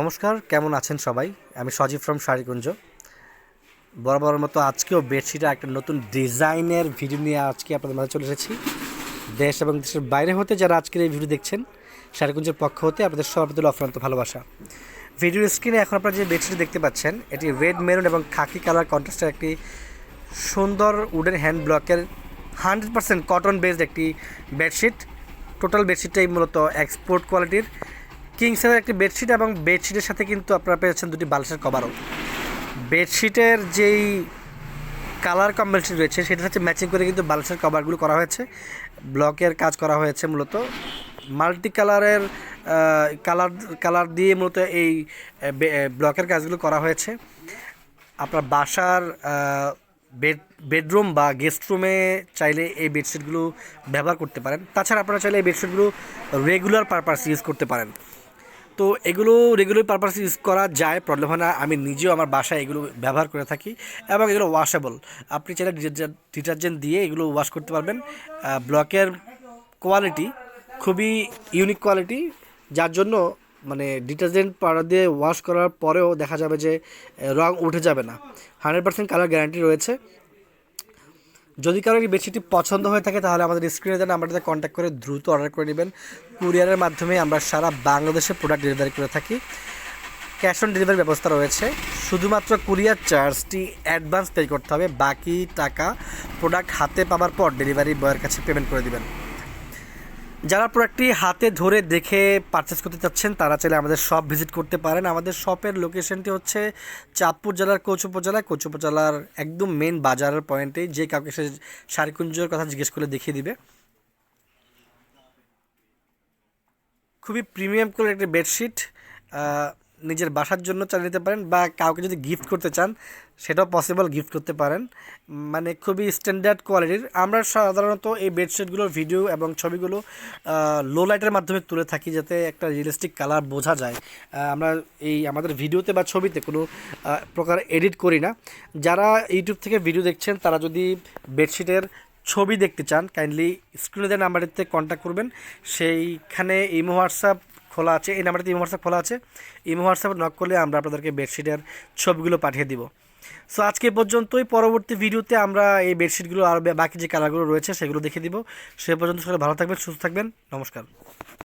নমস্কার, কেমন আছেন সবাই? আমি সজীব ফ্রম শাড়িকুঞ্জ বরাবরের মতো আজকেও বেডশিটের একটা নতুন ডিজাইনের ভিডিও নিয়ে আজকে আপনাদের মাঝে চলে এসেছি। দেশ এবং দেশের বাইরে হতে যারা আজকের এই ভিডিও দেখছেন শাড়িকুঞ্জের পক্ষ হতে আপনাদের সর্বদল অফুরন্ত ভালোবাসা। ভিডিওর স্ক্রিনে এখন আপনারা যে বেডশিট দেখতে পাচ্ছেন, এটি রেড, মেরুন এবং খাকি কালার কন্ট্রাস্টের একটি সুন্দর উডেন হ্যান্ড ব্লকের হান্ড্রেড পার্সেন্ট কটন বেসড একটি বেডশিট। টোটাল বেডশিটটাই মূলত এক্সপোর্ট কোয়ালিটির কিংসের একটি বেডশিট এবং বেডশিটের সাথে কিন্তু আপনারা পেয়েছেন দুটি বালিশের কভারও। বেডশিটের যেই কালার কম্বিনেশন রয়েছে সেটা হচ্ছে ম্যাচিং করে কিন্তু বালিশের কভারগুলো করা হয়েছে। ব্লকের কাজ করা হয়েছে মূলত। মাল্টি কালারের কালার কালার দিয়ে মূলত এই ব্লকের কাজগুলো করা হয়েছে। আপনার বাসার বেড, বেডরুম বা গেস্ট রুমে চাইলে এই বেডশিটগুলো ব্যবহার করতে পারেন। তাছাড়া আপনারা চাইলে এই বেডশিটগুলো রেগুলার পারপাস ইউজ করতে পারেন। তো এগুলো রেগুলার পারপাস ইউজ করা যায় প্রবলেম হয় না। আমি নিজেও আমার বাসায় এগুলো ব্যবহার করে থাকি এবং এগুলো ওয়াশেবল আপনি চাইলে ডিটারজেন্ট দিয়ে এগুলো ওয়াশ করতে পারবেন। ব্লকের কোয়ালিটি খুবই ইউনিক কোয়ালিটি যার জন্য মানে ডিটারজেন্ট পাউডার দিয়ে ওয়াশ করার পরেও দেখা যাবে যে রং উঠে যাবে না। হান্ড্রেড পার্সেন্ট কালার গ্যারান্টি রয়েছে। যদি কারও এই বেডশিটটি পছন্দ হয়ে থাকে, তাহলে আমাদের স্ক্রিনে দেন আমাদের কন্ট্যাক্ট করে দ্রুত অর্ডার করে নেবেন। কুরিয়ারের মাধ্যমে আমরা সারা বাংলাদেশে প্রোডাক্ট ডেলিভারি করে থাকি। ক্যাশ অন ডেলিভারি ব্যবস্থা রয়েছে। শুধুমাত্র কুরিয়ার চার্জটি অ্যাডভান্স পে করতে হবে। বাকি টাকা প্রোডাক্ট হাতে পাওয়ার পর ডেলিভারি বয়ের কাছে পেমেন্ট করে দিবেন। যারা প্রোডাক্টটি হাতে ধরে দেখে পারচেস করতে চাচ্ছেন, তারা চাইলে আমাদের শপ ভিজিট করতে পারেন। আমাদের শপের লোকেশনটি হচ্ছে চাঁদপুর জেলার কোচ উপজেলায় কোচ উপজেলার একদম মেন বাজারের পয়েন্টে যে কাউকে সে শাড়িকুঞ্জের কথা জিজ্ঞেস করে দেখিয়ে দিবে। খুবই প্রিমিয়াম কোয়ালিটির বেডশিট নিজের বাসার জন্য চালিয়ে নিতে পারেন বা কাউকে যদি গিফট করতে চান, সেটাও পসিবল গিফট করতে পারেন। মানে খুবই স্ট্যান্ডার্ড কোয়ালিটির আমরা সাধারণত এই বেডশিটগুলোর ভিডিও এবং ছবিগুলো লো লাইটের মাধ্যমে তুলে থাকি যাতে একটা রিয়েলিস্টিক কালার বোঝা যায়। আমরা এই আমাদের ভিডিওতে বা ছবিতে কোনো প্রকার এডিট করি না। যারা ইউটিউব থেকে ভিডিও দেখছেন, তারা যদি বেডশিটের ছবি দেখতে চান কাইন্ডলি স্ক্রিনে দেওয়া নাম্বারটিতে কন্ট্যাক্ট করবেন। সেইখানে ইমো হোয়াটসঅ্যাপ খোলা আছে, এই নাম্বারটিতে ইমো হোয়াটসঅ্যাপ খোলা আছে। ইমো হোয়াটসঅ্যাপ নক করলে আমরা আপনাদেরকে বেডশিটের ছবিগুলো পাঠিয়ে দিব। সো আজকে পর্যন্তই, পরবর্তী ভিডিওতে আমরা এই বেডশিটগুলো আর বাকি যে কালারগুলো রয়েছে, সেগুলো দেখে দিব। সে পর্যন্ত সবাই ভালো থাকবেন, সুস্থ থাকবেন, নমস্কার।